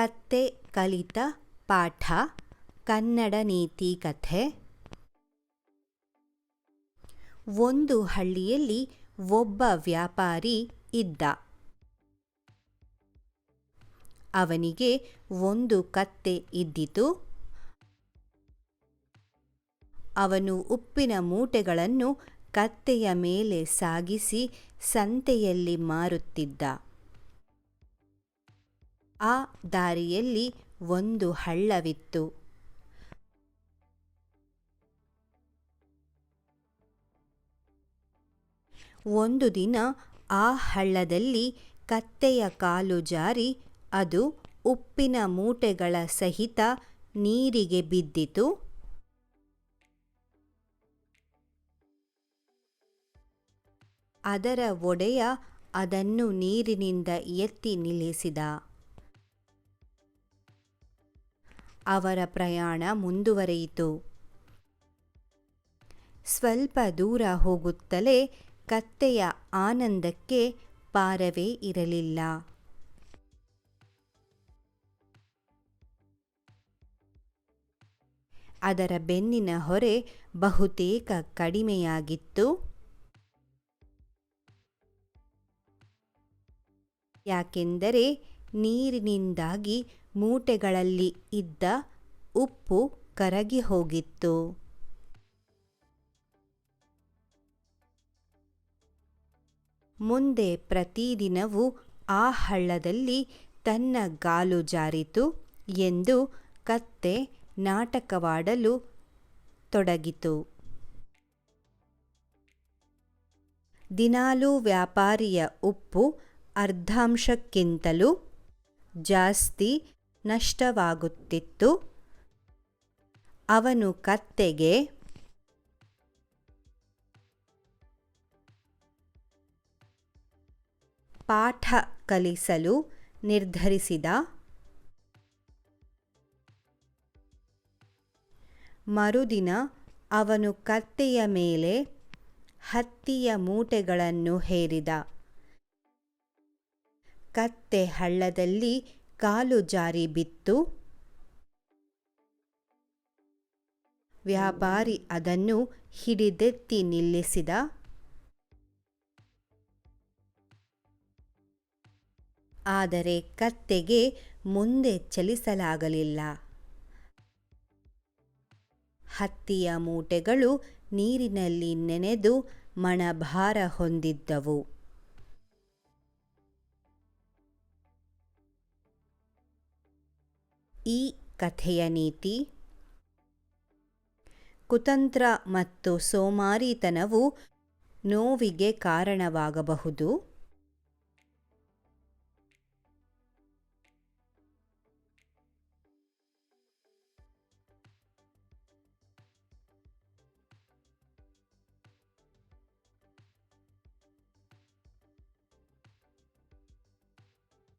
ಕತ್ತೆ ಕಲಿತ, ಪಾಠ, ಕನ್ನಡ ನೀತಿ ಕಥೆ. ಒಂದು ಹಳ್ಳಿಯಲ್ಲಿ ಒಬ್ಬ ವ್ಯಾಪಾರಿ ಇದ್ದ. ಅವನಿಗೆ ಒಂದು ಕತ್ತೆ ಇದ್ದಿತು. ಅವನು ಉಪ್ಪಿನ ಮೂಟೆಗಳನ್ನು ಕತ್ತೆಯ ಮೇಲೆ ಸಾಗಿಸಿ ಸಂತೆಯಲ್ಲಿ ಮಾರುತ್ತಿದ್ದ. ಆ ದಾರಿಯಲ್ಲಿ ಒಂದು ಹಳ್ಳವಿತ್ತು. ಒಂದು ದಿನ ಆ ಹಳ್ಳದಲ್ಲಿ ಕತ್ತೆಯ ಕಾಲು ಜಾರಿ, ಅದು ಉಪ್ಪಿನ ಮೂಟೆಗಳ ಸಹಿತ ನೀರಿಗೆ ಬಿದ್ದಿತು. ಅದರ ಒಡೆಯ ಅದನ್ನು ನೀರಿನಿಂದ ಎತ್ತಿ ನಿಲ್ಲಿಸಿದ. ಅವರ ಪ್ರಯಾಣ ಮುಂದುವರೆಯಿತು. ಸ್ವಲ್ಪ ದೂರ ಹೋಗುತ್ತಲೇ ಕತ್ತೆಯ ಆನಂದಕ್ಕೆ ಪಾರವೇ ಇರಲಿಲ್ಲ. ಅದರ ಬೆನ್ನಿನ ಹೊರೆ ಬಹುತೇಕ ಕಡಿಮೆಯಾಗಿತ್ತು. ಯಾಕೆಂದರೆ ನೀರಿನಿಂದಾಗಿ ಮೂಟೆಗಳಲ್ಲಿ ಇದ್ದ ಉಪ್ಪು ಕರಗಿ ಹೋಗಿತ್ತು. ಮುಂದೆ ಪ್ರತಿದಿನವೂ ಆ ಹಳ್ಳದಲ್ಲಿ ತನ್ನ ಗಾಲು ಜಾರಿತು ಎಂದು ಕತ್ತೆ ನಾಟಕವಾಡಲು ತೊಡಗಿತು. ದಿನಾಲೂ ವ್ಯಾಪಾರಿಯ ಉಪ್ಪು ಅರ್ಧಾಂಶಕ್ಕಿಂತಲೂ ಜಾಸ್ತಿ ನಷ್ಟವಾಗುತ್ತಿತ್ತು. ಅವನು ಕತ್ತೆಗೆ ಪಾಠ ಕಲಿಸಲು ನಿರ್ಧರಿಸಿದ. ಮರುದಿನ ಅವನು ಕತ್ತೆಯ ಮೇಲೆ ಹತ್ತಿಯ ಮೂಟೆಗಳನ್ನು ಹೇರಿದ. ಕತ್ತೆ ಹಳ್ಳದಲ್ಲಿ ಕಾಲು ಜಾರಿ ಬಿತ್ತು. ವ್ಯಾಪಾರಿ ಅದನ್ನು ಹಿಡಿದೆತ್ತಿ ನಿಲ್ಲಿಸಿದ. ಆದರೆ ಕತ್ತೆಗೆ ಮುಂದೆ ಚಲಿಸಲಾಗಲಿಲ್ಲ. ಹತ್ತಿಯ ಮೂಟೆಗಳು ನೀರಿನಲ್ಲಿ ನೆನೆದು ಮಣಭಾರ ಹೊಂದಿದ್ದವು. ಈ ಕಥೆಯ ನೀತಿ. ಕುತಂತ್ರ ಮತ್ತು ಸೋಮಾರಿತನವು ನೋವಿಗೆ ಕಾರಣವಾಗಬಹುದು.